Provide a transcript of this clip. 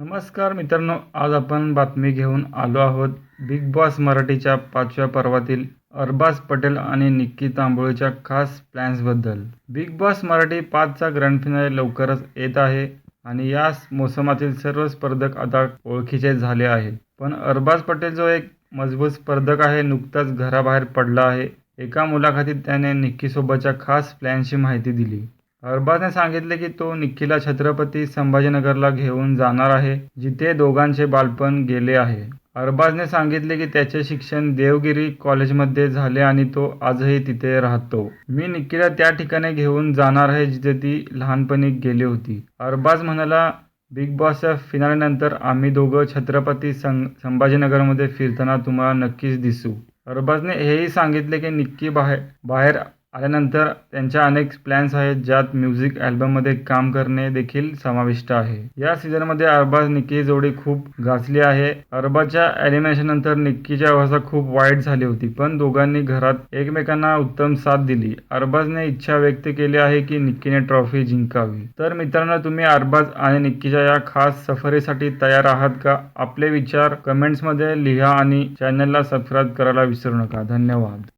नमस्कार मित्रांनो आज आपण बातमी घेऊन आलो आहोत. बिग बॉस मराठीच्या पाचव्या पर्वातील अरबाज पटेल आणि निक्की तांबोळीच्या खास प्लॅन्सबद्दल बिग बॉस मराठी पाचचा ग्रँड फिनाले लवकरच येत आहे आणि या मोसमातील सर्व स्पर्धक आता ओळखीचे झाले आहे पण अरबाज पटेल जो एक मजबूत स्पर्धक आहे नुकताच घराबाहेर पडला आहे. एका मुलाखतीत त्याने निक्कीसोबतच्या खास प्लॅनची माहिती दिली. अरबाजने सांगितले की तो निक्कीला छत्रपती संभाजीनगरला घेऊन जाणार आहे जिथे दोघांचे बालपण गेले आहे. अरबाजने सांगितले की त्याचे शिक्षण देवगिरी कॉलेजमध्ये झाले आणि तो आजही तिथे राहतो. मी निक्कीला त्या ठिकाणी घेऊन जाणार आहे जिथे ती लहानपणी गेली होती. अरबाज म्हणाला बिग बॉसच्या फिनालेनंतर आम्ही दोघं छत्रपती सं संभाजीनगरमध्ये फिरताना तुम्हाला नक्कीच दिसू. अरबाजने हेही सांगितले की निक्की बाहेर बाहेर आल्यानंतर त्यांच्या अनेक प्लॅन्स आहेत ज्यात म्युझिक अल्बममध्ये काम करणे देखील समाविष्ट आहे. या सीझनमध्ये अरबाज निक्की जोडी खूप गाजली आहे. अरबाजच्या ॲनिमेशन नंतर निक्कीची अवस्था खूप वाईट झाली होती पण दोघांनी घरात एकमेकांना उत्तम साथ दिली. अरबाजने इच्छा व्यक्त केली आहे की निक्कीने ट्रॉफी जिंकावी. तर मित्रांनो तुम्ही अरबाज आणि निक्कीच्या या खास सफरीसाठी तयार आहात का? आपले विचार कमेंट्समध्ये लिहा आणि चॅनलला सबस्क्राईब करायला विसरू नका. धन्यवाद.